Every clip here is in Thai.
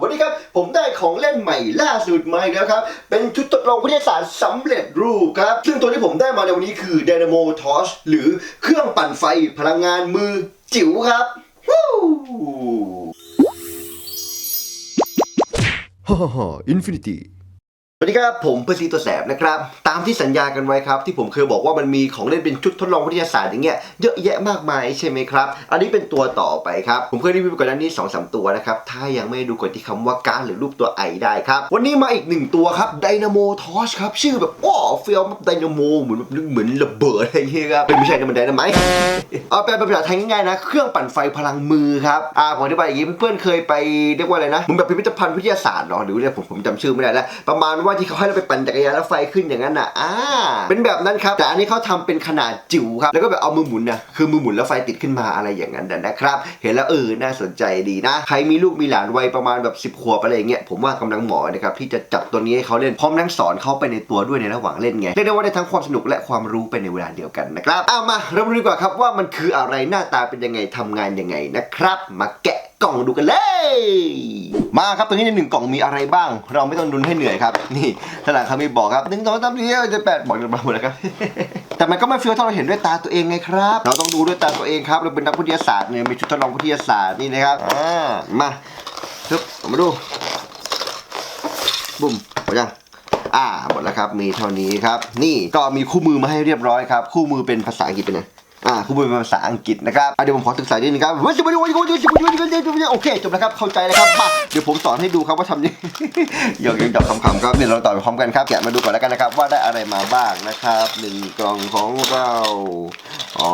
วันนี้ครับผมได้ของเล่นใหม่ล่าสุดมาอีกแล้วครับ เป็นชุดทดลองวิทยาศาสตร์สำเร็จรูปครับ ซึ่งตัวที่ผมได้มาในวันนี้คือ Dynamo Torch หรือเครื่องปั่นไฟพลังงานมือจิ๋วครับวู้ฮ่าฮ่าอินฟินิตี้ วัสดีครับ ผมเปอร์ซีตัวแสบนะครับ ตามที่สัญญากันไว้ครับ ที่ผมเคยบอกว่ามันมีของเล่นเป็นชุดทดลองวิทยาศาสตร์อย่างเงี้ยเยอะแยะมากมายใช่ไหมครับ อันนี้เป็นตัวต่อไปครับ ผมเคยรีวิวไปก่อนหน้านี้2อสตัวนะครับ ถ้ายังไม่ดูกดที่คำว่าการหรือรูปตัวไอได้ครับ วันนี้มาอีกหนึ่งตัวครับไดนาโมทอชครับ ชื่อแบบว้าเฟียวไดนาโมเหมือนแบบเหมือนระเบิดอะไรเงี้ยครับเป็นไม่ใช่นะมันไดนาไมต์เอาแปลเป็นภาษาไทยง่ายๆนะเครื่องปั่นไฟพลังมือครับอ่าผมอธิบายอย่างนี้เพื่อนๆเคยไปเรียกว่าอะไรนะมันแบบพิพิธภัณฑ์วิทยาศาสตร์เนาะหรือเนี่ยผมผมจำชื่อไม่ได้แล้วประมาณว่าที่เขาให้เราไปปั่นจักรยานแล้วไฟขึ้นอย่างนั้นน่ะอ่าเป็นแบบนั้นครับแต่อันนี้เขาทำเป็นขนาดจิ๋วครับแล้วก็แบบเอามือหมุนนะคือมือหมุนแล้วไฟติดขึ้นมาอะไรอย่างนั้นนะนะครับ เห็นแล้วเออน่าสนใจดีนะ ใครมีลูกมีหลานวัยประมาณแบบ 10 ขวบอะไรอย่างเงี้ยผมว่ากำลังเหมาะนะครับที่จะจับตัวนี้ให้เขาเล่นพร้อมนั่งสอนเขาไปในตัวด้วยในระหว่างเล่นไงเรียกได้ว่าได้ทั้งความสนุกและความรู้ไปในเวลาเดียวกันนะครับเอามาเริ่มดูดีกว่าครับว่ามันคืออะไรหน้าตาเป็นยังไงทำงานยังไงนะครับ มาแกะกล่องดูกันเลย มาครับตัวนี้ในหนึ่งกล่องมีอะไรบ้าง เราไม่ต้องดุนให้เหนื่อยครับ นี่ทางหลังเขามีบอกครับหนึ่งสองสามสี่ห้าเจ็ดแปดบอกกันมาหมดแล้วครับ แต่มันก็ไม่เฟี้ยวเท่าเราเห็นด้วยตาตัวเองไงครับ เราต้องดูด้วยตาตัวเองครับ เราเป็นนักวิทยาศาสตร์เนี่ยมีชุดทดลองวิทยาศาสตร์นี่นะครับอ่ามาทึบเอามาดู บุ้มหมดยังอ่าหมดแล้วครับ มีเท่านี้ครับ นี่ก็มีคู่มือมาให้เรียบร้อยครับ คู่มือเป็นภาษาอังกฤษเป็นไง อ่าคู่มือเป็นภาษาอังกฤษนะครับอะเดี๋ยวผมขอศึกษานิดนึงครับโอเคจบแล้วครับเข้าใจแล้วครับมาเดี๋ยวผมสอนให้ดูครับว่าทำยังหยอกหยอกคำๆครับเดี๋ยวเราต่อไปพร้อมกันครับแกะมาดูก่อนแล้วกันนะครับว่าได้อะไรมาบ้างนะครับหนึ่งกล่องของเราอ๋อ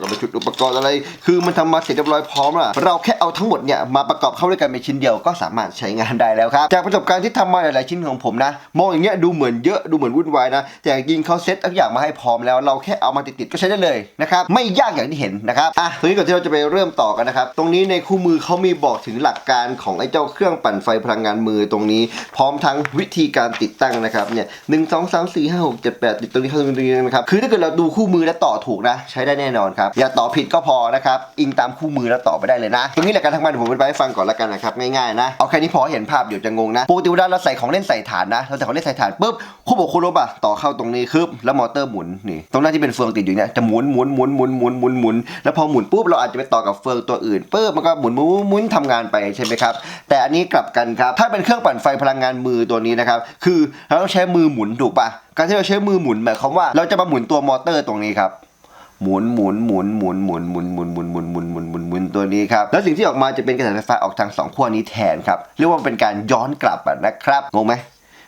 ก็เป็นชุดอุปกรณ์อะไร คือมันทำมาเสร็จเรียบร้อยพร้อมล้วเราแค่เอาทั้งหมดเนี่ยมาประกอบเข้าด้วยกันเป็นชิ้นเดียวก็สามารถใช้งานได้แล้วครับ จากประสบการณ์ที่ทำมาหลายๆชิ้นของผมนะ มองอย่างเงี้ยดูเหมือนเยอะดูเหมือนวุ่นวายนะ แต่จริงเขาเซ็ตทุกอย่างมาให้พร้อมแล้ว เราแค่เอามาติดๆก็ใช้ได้เลยนะครับ ไม่ยากอย่างที่เห็นนะครับอะทีนี้ก่อนที่เราจะไปเริ่มต่อกันนะครับ ตรงนี้ในคู่มือเขามีบอกถึงหลักการของไอ้เจ้าเครื่องปั่นไฟพลังงานมือตรงนี้ พร้อมทั้งวิธีการติดตั้งนะครับเนี่ยหนึ่งสองสามสี่ห้าหกเจ็ดแปดติดตรงนี้เข้าตรงนี้นะครับคือถ้าเกิดเราดูคู่มือแล้วต่อถูกนะ ใช้ได้แน่นอนครับอย่าต่อผิดก็พอนะครับอิงตามคู่มือแล้วต่อไปได้เลยนะตรงนี้แหละการทำงานเดี๋ยวผมอธิบายให้ฟังก่อนละกันนะครับง่ายๆนะเอาแค่นี้พอเห็นภาพเดี๋ยวจะงงนะปกติเวลาเราใส่ของเล่นใส่ฐานนะเราใส่ของเล่นใส่ฐานปุ๊บคู่บอกคู่ลบอะต่อเข้าตรงนี้คืบแล้วมอเตอร์หมุนนี่ตรงหน้าที่เป็นเฟืองติดอยู่เนี่ยจะหมุนหมุนหมุนหมุนหมุนหมุนหมุนแล้วพอหมุนปุ๊บเราอาจจะไปต่อกับเฟืองตัวอื่นปุ๊บมันก็หมุนหมุนหมุนทำงานไปใช่ไหมครับแต่อันนี้กลับกันครับถ้าเป็นเครื่องปั่นไฟพลังงานมือตัวนี้นะครับคือเราต้องใช้มือหมุนถูกปะการที่เราใช้มือหมุนหมายความว่าเราจะมาหมุนตัวมอเตอร์ตรงนี้ครับ หมุนหมุนหมุนหมุนหมุนหมุนหมุนหมุนหมุนหมุนหมุนหมุนหมุนตัวนี้ครับแล้วสิ่งที่ออกมาจะเป็นกระแสไฟฟ้าออกทางสองขั้วนี้แทนครับเรียกว่าเป็นการย้อนกลับนะครับงงไหม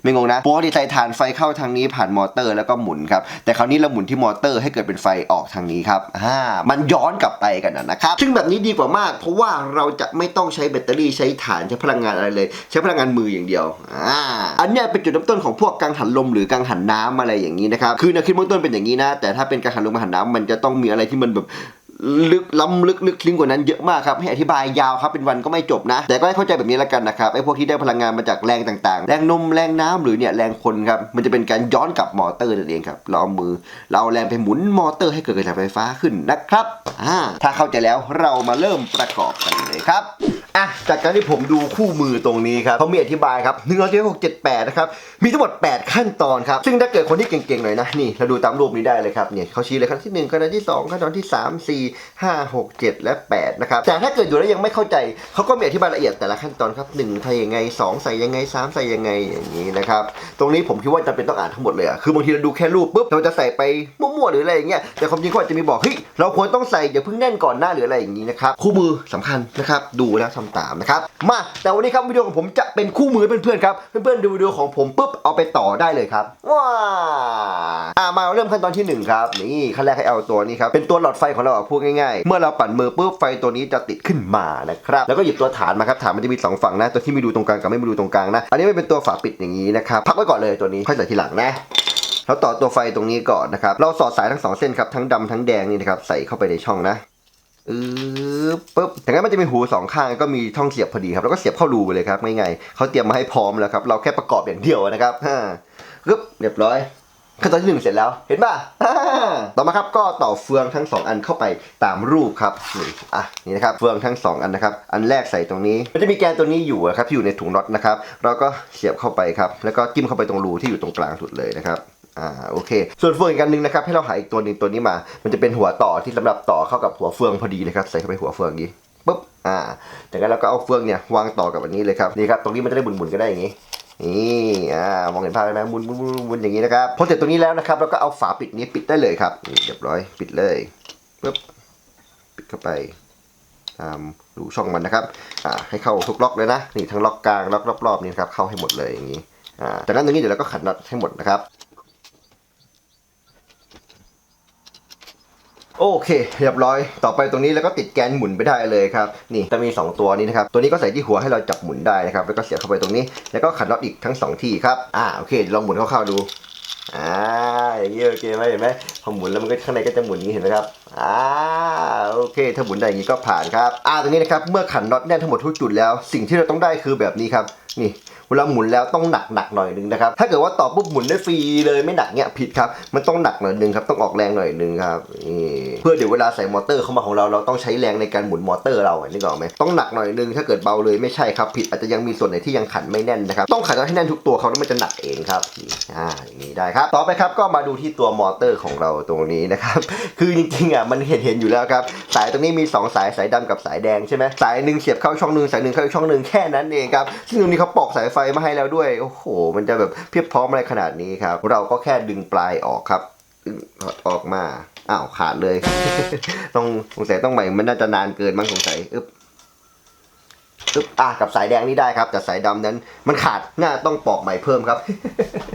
ไม่งงนะปกติใส่ฐานไฟเข้าทางนี้ผ่านมอเตอร์แล้วก็หมุนครับแต่คราวนี้เราหมุนที่มอเตอร์ให้เกิดเป็นไฟออกทางนี้ครับอ่ามันย้อนกลับไปกันนะครับซึ่งแบบนี้ดีกว่ามาก เพราะว่าเราจะไม่ต้องใช้แบตเตอรี่ใช้ฐานใช้พลังงานอะไรเลย ใช้พลังงานมืออย่างเดียวอ่าอันเนี้ยเป็นจุดเริ่มต้นของพวกกังหันลมหรือกังหันน้ำอะไรอย่างนี้นะครับคือแนวคิดเบื้องต้นเป็นอย่างนี้นะ แต่ถ้าเป็นกังหันลมกังหันน้ำมันจะต้องมีอะไรที่มันแบบ ลึกล้ำลึกลึกลิ้งกว่านั้นเยอะมากครับให้อธิบายยาวครับเป็นวันก็ไม่จบนะ แต่ก็ให้เข้าใจแบบนี้แล้วกันนะครับไอ้พวกที่ได้พลังงานมาจากแรงต่างๆ แรงนมแรงน้ำหรือเนี่ยแรงคนครับมันจะเป็นการย้อนกลับมอเตอร์นั่นเองครับเราเอามือเราเอาแรงไปหมุนมอเตอร์ให้เกิดกระแสไฟฟ้าขึ้นนะครับอ่าถ้าเข้าใจแล้วเรามาเริ่มประกอบกันเลยครับ อะจากการที่ผมดูคู่มือตรงนี้ครับเขามีอธิบายครับหนึ่งร้อยหกเจ็ดแปดนะครับมีทั้งหมด 8 ขั้นตอนครับ ซึ่งถ้าเกิดคนที่เก่งๆหน่อยนะนี่เราดูตามรูปนี้ได้เลยครับเนี่ยเขาชี้เลยขั้นที่หนึ่งขั้นตอนที่สองขั้นตอนที่สามสี่ห้าหกเจ็ดและแปดนะครับแต่ถ้าเกิดดูแล้วยังไม่เข้าใจเขาก็มีอธิบายละเอียดแต่ละขั้นตอนครับหนึ่งใส่ยังไงสองใส่ยังไงสามใส่ยังไงอย่างนี้นะครับตรงนี้ผมคิดว่าจำเป็นต้องอ่านทั้งหมดเลยอะคือบางทีเราดูแค่รูปปุ๊บเราจะใส่ไปมั่วๆหรืออะไรอย่างเงี้ยแต่ความจริงเขาอาจจะมีบอกเฮ้ยเราควรต้องใส่อย่าเพิ่งแน่นก่อนหน้าหรืออะไรอย่างนี้นะครับคู่มือสำคัญนะครับดูแล้วทำตามนะครับ มาแต่วันนี้ครับวิดีโอของผมจะเป็นคู่มือเพื่อนๆครับ เพื่อนๆดูวิดีโอของผมปุ๊บเอาไปต่อได้เลยครับ ว้าอ่ามาเริ่มขั้นตอนที่หนึ่งครับ นี่ขั้นแรกให้เอาตัวนี้ครับ เป็นตัวหลอดไฟของเราพูดง่ายๆ เมื่อเราปั่นมือปุ๊บไฟตัวนี้จะติดขึ้นมานะครับ แล้วก็หยิบตัวฐานมาครับ ฐานมันจะมีสองฝั่งนะ ตัวที่มีรูตรงกลางกับไม่มีรูตรงกลางนะ อันนี้ไม่เป็นตัวฝาปิดอย่างนี้นะครับ พักไว้ก่อนเลยตัวนี้ค่อยใส่ทีหลังนะเราต่อตัวไฟตรงนี้ก่อนนะครับ เราสอดสายทั้งสองเส้นครับ ทั้งดำทั้งแดงนี่นะครับ ใส่เข้าไปในช่องนะ อือปึ๊บอย่างนั้นมันจะมีหูสองข้างก็มีช่องเสียบพอดีครับ แล้วก็เสียบเข้ารูไปเลยครับง่ายๆเขาเตรียมมาให้พร้อมแล้วครับ เราแค่ประกอบอย่างเดียวนะครับฮ่าปึ๊บเรียบร้อยขั้นตอนที่หนึ่งเสร็จแล้ว เห็นป่ะ ต่อมาครับก็ต่อเฟืองทั้งสองอันเข้าไปตามรูปครับนี่อะนี่นะครับเฟืองทั้งสองอันนะครับ อันแรกใส่ตรงนี้ มันจะมีแกนตัวนี้อยู่ครับที่อยู่ในถุงน็อตนะครับ เราก็เสียบเข้าไปครับ แล้วก็จิ้มเข้าไปตรงรูที่อยู่ตรงกลางสุดเลยนะครับ อ่าโอเค ส่วนเฟืองอีกอันหนึงนะครับให้เราหาอีกตัวหนึ่งตัวนี้มา มันจะเป็นหัวต่อที่สำหรับต่อเข้ากับหัวเฟืองพอดีเลยครับใส่เข้าไปหัวเฟืองอย่างนี้ปุ๊บอ่าจากนั้นเราก็เอาเฟืองเนี่ยวางต่อกับอันนี้เลยครับนี่ครับตรงนี้มันจะได้หมุนๆก็ได้อย่างนี้นี่อ่ามองเห็นภาพไหมหมุนหมุนหมุนหมุนอย่างนี้นะครับพอเสร็จตรงนี้แล้วนะครับเราก็เอาฝาปิดนี้ปิดได้เลยครับนี่เรียบร้อยปิดเลยปึ๊บปิดเข้าไปตามรูช่องมันนะครับอ่าให้เข้าทุกล็อกเลยนะนี่ทั้งล็อกกลางล็อกรอบๆนี่ครับเข้าให้หมดเลยอย่างนี้อ่าจากนั้นตรงนี้เดี๋ยวเราก็ขันน็อตให้หมดนะครับ โอเค เรียบร้อย ต่อไปตรงนี้แล้วก็ติดแกนหมุนไปได้เลยครับ นี่จะมี 2 ตัวนี้นะครับ ตัวนี้ก็ใส่ที่หัวให้เราจับหมุนได้นะครับ แล้วก็เสียบเข้าไปตรงนี้ แล้วก็ขันน็อตอีกทั้ง 2 ที่ครับ อ่า โอเค ลองหมุนคร่าวๆดู อ่า อย่างนี้โอเคไหมเห็นไหมพอหมุนแล้วมันก็ข้างในก็จะหมุนอย่างนี้เห็นไหมครับ อ่าโอเค ถ้าหมุนได้อย่างนี้ก็ผ่านครับอ่าตรงนี้นะครับเมื่อขันน็อตแน่นทั้งหมดทุกจุดแล้ว สิ่งที่เราต้องได้คือแบบนี้ครับนี่เวลาหมุนแล้วต้องหนักหนักหน่อยหนึงนะครับ ถ้าเกิดว่าต่อปุ๊บหมุนได้ฟรีเลยไม่หนักเนี่ยผิดครับ มันต้องหนักหน่อยหนึงครับ ต้องออกแรงหน่อยหนึงครับนี่เพื่อเดี๋ยวเวลาใส่มอเตอร์เข้ามาของเรา เราต้องใช้แรงในการหมุนมอเตอร์เราอะนึกออกไหมต้องหนักหน่อยหนึง ถ้าเกิดเบาเลยไม่ใช่ครับ ผิดอาจจะยังมีส่วนไหนที่ยังขันไม่แน่นนะครับ ต้องขันให้แน่นทุกตัวเขาแล้วมันจะหนักเองครับอ่าอย่างนี้ได้ครับ ต่อไปครับก็มาดูที่ตัวมอเตอร์ของเราตรงนี้นะครับ คือจริงๆอะมันเห็นเห็นๆอยู่แล้วครับ สายตรงนี้มี 2 สายสายดำกับสายแดงใช่ไหมสายหนึ่งเสียบเข้าช่องหนึ่งสายหนึ่งเข้าอีกช่องหนึ่งแค่นั้นเองครับซึ่งตรงนี้เขาปอกสายไฟมาให้แล้วด้วยโอ้โห มันจะแบบเพียบพร้อมอะไรขนาดนี้ครับ เราก็แค่ดึงปลายออกครับออกมาอ้าวขาดเลย ต้องสงสัยต้องใหม่มันน่าจะนานเกินมั้งสงสัยอึ๊บอึ๊บอะกับสายแดงนี่ได้ครับ แต่สายดำนั้นมันขาดน่าต้องปอกใหม่เพิ่มครับ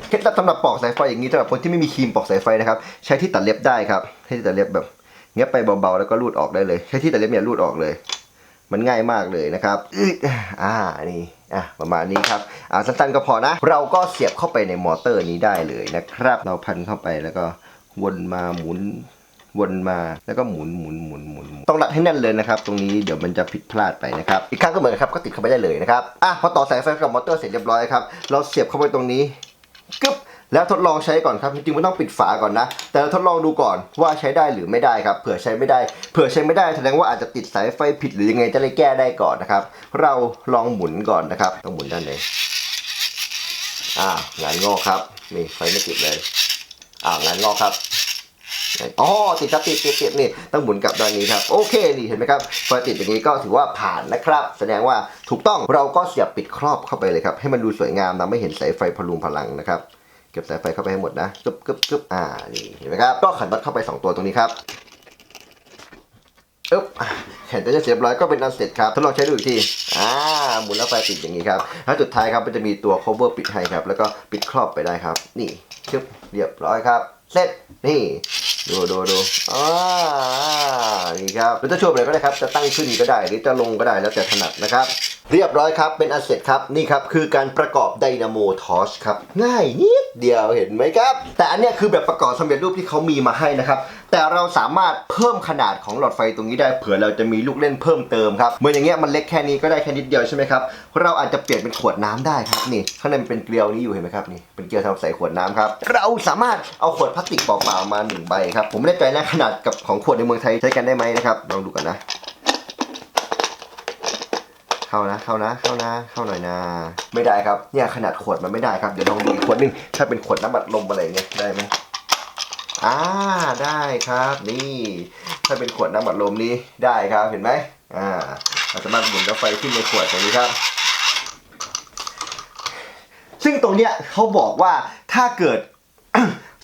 เคล็ดลับสำหรับปอกสายไฟอย่างนี้สำหรับคนที่ไม่มีครีมปอกสายไฟนะครับ ใช้ที่ตัดเล็บได้ครับให้ที่ตัดเล็บแบบ เงี้ยไปเบาๆแล้วก็รูดออกได้เลยใช้ที่ตัดเล็บเนี่ยรูดออกเลย มันง่ายมากเลยนะครับอึดอ่านี่อะประมาณนี้ครับอ่าสั้นๆก็พอนะ เราก็เสียบเข้าไปในมอเตอร์นี้ได้เลยนะครับ เราพันเข้าไปแล้วก็วนมาหมุนวนมาแล้วก็หมุนหมุนหมุนหมุนหมุนต้องรัดให้แน่นเลยนะครับ ตรงนี้เดี๋ยวมันจะผิดพลาดไปนะครับ อีกครั้งก็เหมือนกันครับก็ติดเข้าไปได้เลยนะครับอะพอต่อสายไฟกับมอเตอร์เสร็จเรียบร้อยครับเราเสียบเข้าไปตรงนี้กึ๊บ แล้วทดลองใช้ก่อนครับ จริงๆไมันต้องปิดฝาก่อนนะ แต่เราทดลองดูก่อนว่าใช้ได้หรือไม่ได้ครับ เผื่อใช้ไม่ได้ เผื่อใช้ไม่ได้แสดงว่าอาจจะติดสายไฟผิดหรือยังไงจะเลยแก้ได้ก่อนนะครับ เราลองหมุนก่อนนะครับ ต้องหมุนด้านไหนอ่างานงอกครับนี่ไฟไม่ติดเลยอ่างานงอกครับอ๋อติดครับติดติดติดนี่ต้องหมุนกลับด้านนี้ครับ โอเคนี่เห็นไหมครับพอติดอย่างนี้ก็ถือว่าผ่านนะครับ แสดงว่าถูกต้องเราก็เสียบปิดครอบเข้าไปเลยครับ ให้มันดูสวยงามนะไม่เห็นสายไฟพลุงพลังนะครับ เก็บสายไฟเข้าไปให้หมดนะกึบกึบกึบอ่านี่เห็นไหมครับก็ขันน็อตเข้าไป 2 ตัวตรงนี้ครับอึ๊บอะแขนจะเสียบร้อยก็เป็นอันเสร็จครับทดลองใช้ดูอีกทีอ่าหมุนแล้วไฟติดอย่างนี้ครับแล้วสุดท้ายครับมันจะมีตัว cover ปิดให้ครับ แล้วก็ปิดครอบไปได้ครับ นี่ชึบเรียบร้อยครับ เสร็จนี่ ดูดูดูอ่านี่ครับหรือจะโชว์แบบก็ได้ครับ จะตั้งขึ้นก็ได้หรือจะลงก็ได้แล้วแต่ถนัดนะครับ เรียบร้อยครับเป็นอันเสร็จครับนี่ครับคือการประกอบไดนาโมทอร์ชครับง่ายนิดเดียวเห็นไหมครับ แต่อันเนี้ยคือแบบประกอบสำเร็จรูปที่เขามีมาให้นะครับ แต่เราสามารถเพิ่มขนาดของหลอดไฟตรงนี้ได้เผื่อเราจะมีลูกเล่นเพิ่มเติมครับเหมือนอย่างเงี้ยมันเล็กแค่นี้ก็ได้แค่นิดเดียวใช่ไหมครับเราอาจจะเปลี่ยนเป็นขวดน้ำได้ครับนี่ข้างในมันเป็นเกลียวนี้อยู่เห็นไหมครับนี่เป็นเกลียวสำหรับใส่ขวดน้ำครับเราสามารถเอาขวดพลาสติกเปล่าๆมาหนึ่งใบครับ ผมไม่แน่ใจนะขนาดกับของขวดในเมืองไทยใช้กันได้ไหมนะครับลองดูกันนะ เข้านะเข้านะเข้านะ เข้าหน่อยนะ ไม่ได้ครับเนี่ยขนาดขวดมันไม่ได้ครับเดี๋ยวลองดูอีกขวดนึงถ้าเป็นขวดน้ำบัดลมอะไรเงี้ยได้ไหมอ่าได้ครับ นี่ ถ้าเป็นขวดน้ำบัดลมนี้ได้ครับเห็นไหมอ่าเราสามาหมุนกาไฟขึ้นในขวดตรงนี้ครับ ซึ่งตรงเนี้ยเขาบอกว่าถ้าเกิด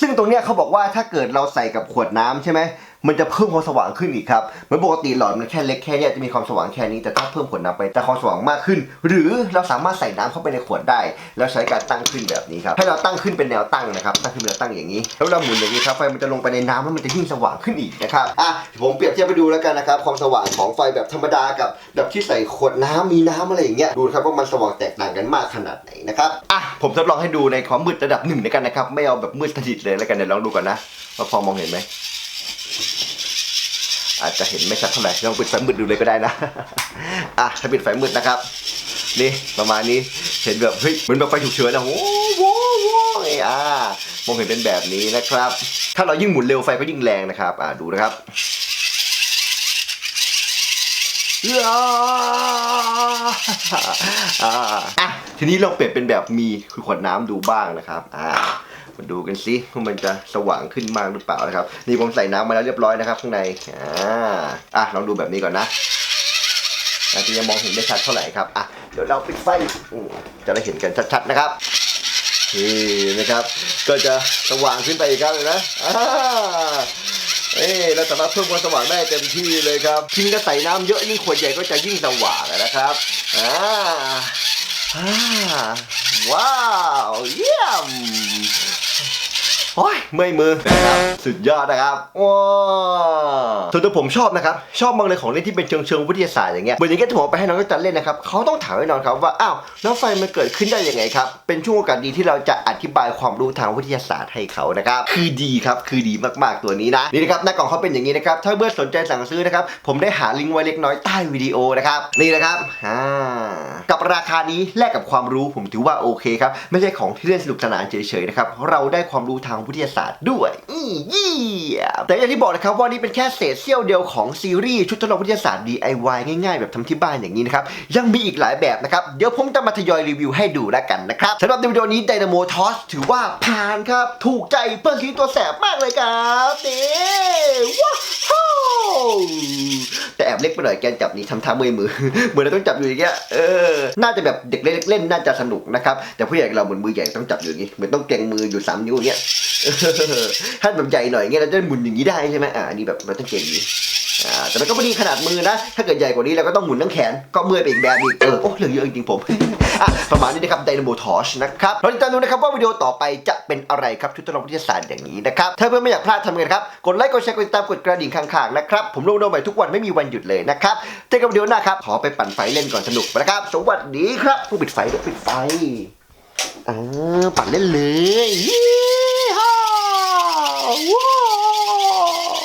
ซึ่งตรงเนี้ยเขาบอกว่าถ้าเกิดเราใส่กับขวดน้ำใช่ไหม มันจะเพิ่มความสว่างขึ้นอีกครับเหมือนปกติหลอดมันแค่เล็กแค่เนี้ยจะมีความสว่างแค่นี้แต่ถ้าเพิ่มขวดน้ำไปจะความสว่างมากขึ้น หรือเราสามารถใส่น้ำเข้าไปในขวดได้ แล้วใช้การตั้งขึ้นแบบนี้ครับให้เราตั้งขึ้นเป็นแนวตั้งนะครับตั้งขึ้นเป็นแนวตั้งอย่างนี้ แล้วเราหมุนอย่างนี้ครับไฟมันจะลงไปในน้ำแล้วมันจะยิ่งสว่างขึ้นอีกนะครับอะผมเปรียบเทียบไปดูแล้วกันนะครับความสว่างของไฟแบบธรรมดากับแบบที่ใส่ขวดน้ำมีน้ำอะไรอย่างเงี้ยดูครับว่ามันสว่างแตกต่างกันมากขนาดไหนนะครับอะผมทดลองให้ดูในความมืดระดับหนึ่งแล้วกันนะครับไม่เอาแบบมืดสนิทเลยแล้วกันเดี๋ยวลองดูก่อนนะว่าพอมองเห็นไหม อาจจะเห็นไม่ชัดเท่าไหร่ลองปิดไฟมืดดูเลยก็ได้นะอะถ้าปิดไฟมืดนะครับ นี่ประมาณนี้เห็นแบบเฮ้ยเหมือนแบบไฟฉุกเฉินนะโว้โว้โว้ไอ้อ่ามองเห็นเป็นแบบนี้นะครับ ถ้าเรายิ่งหมุนเร็วไฟก็ยิ่งแรงนะครับอ่าดูนะครับอ่าอ่าอะทีนี้เราเปลี่ยนเป็นแบบมีคือขวดน้ำดูบ้างนะครับอ่า มาดูกันสิว่ามันจะสว่างขึ้นมากหรือเปล่านะครับ นี่ผมใส่น้ำมาแล้วเรียบร้อยนะครับ ข้างในอ่าอะลองดูแบบนี้ก่อนนะอาจจะยังมองเห็นไม่ชัดเท่าไหร่ครับอะเดี๋ยวเราปิดไฟจะได้เห็นกันชัดๆนะครับนี่นะครับ ก็จะสว่างขึ้นไปอีกครับเห็นไหมอ่าเอ้เราสามารถเพิ่มความสว่างได้เต็มที่เลยครับทีนี้ถ้าใส่น้ำเยอะยิ่งขวดใหญ่ก็จะยิ่งสว่างนะครับอ่าอ่าว้าว เยี่ยม โอ้ยเมื่อยมือนะครับสุดยอดนะครับว้าวส่วนตัวผมชอบนะครับ ชอบมากเลยของเล่นที่เป็นเชิงเชิงวิทยาศาสตร์อย่างเงี้ยเหมือนอย่างเงี้ยที่ผมเอาไปให้น้องจันเล่นนะครับเขาต้องถามแน่นอนครับว่าอ้าวแล้วไฟมันเกิดขึ้นได้ยังไงครับเป็นช่วงโอกาสดีที่เราจะอธิบายความรู้ทางวิทยาศาสตร์ให้เขานะครับคือดีครับคือดีมากๆตัวนี้นะนี่นะครับหน้ากล่องเขาเป็นอย่างนี้นะครับถ้าเพื่อนสนใจสั่งซื้อนะครับผมได้หาลิงก์ไว้เล็กน้อยใต้วิดีโอนะครับนี่นะครับอ่ากับราคานี้แลกกับความรู้ผมถือว่าโอเคครับไม่ใช่ของที่เล่นสนุกสนานเฉยๆนะครับเราได้ความรู้ทางวิทยาศาสตร์ด้วยอีเยี่ยมแต่อย่างที่บอกนะครับว่านี่เป็นแค่เศษเสี้ยวเดียวของซีรีส์ชุดทดลองวิทยาศาสตร์ DIY ง่ายๆ แบบทำที่บ้านอย่างนี้นะครับ ยังมีอีกหลายแบบนะครับ เดี๋ยวผมจะมาทยอยรีวิวให้ดูแล้วกันนะครับสำหรับในวิดีโอนี้ไดนาโมทอสถือว่าผ่านครับ ถูกใจเพื่อนซีตัวแสบมากเลยครับเด้ว้า แต่แอบเล็กไปหน่อยแกนจับนี่ทำท่าเมื่อยมือ เหมือนเราต้องจับอยู่อย่างเงี้ยเออน่าจะแบบเด็กเล็กเล่นน่าจะสนุกนะครับแต่ผู้ใหญ่เราเหมือนมือใหญ่ต้องจับอยู่อย่างงี้เหมือนต้องเกรงมืออยู่สามนิ้วอย่างเงี้ยถ้าแบบใหญ่หน่อยเงี้ยเราจะหมุนอย่างนี้ได้ใช่ไหมอ่านี่แบบเราต้องเก่งอย่างนี้อ่าแต่มันก็ไม่ดีขนาดมือนะ ถ้าเกิดใหญ่กว่านี้เราก็ต้องหมุนทั้งแขน ก็เมื่อยไปอีกแบบอีก เออ โอ้เหลือเยอะจริงๆผม ประมาณนี้นะครับไดนาโมทอชนะครับเราติดตามดูนะครับว่าวิดีโอต่อไปจะเป็นอะไรครับชุดทดลองวิทยาศาสตร์อย่างนี้นะครับถ้าเพื่อนไม่อยากพลาดทำไงครับกดไลค์กดแชร์กดติดตามกดกระดิ่งข้างๆนะครับผมลงวิดีโอใหม่ทุกวันไม่มีวันหยุดเลยนะครับเจอกันวิดีโอหน้าครับขอไปปั่นไฟเล่นก่อนสนุกนะครับสวัสดีครับผู้ปิดไฟเด้วยปิดไฟอ่าปั่นเล่นเลยยี่ห้าว้าว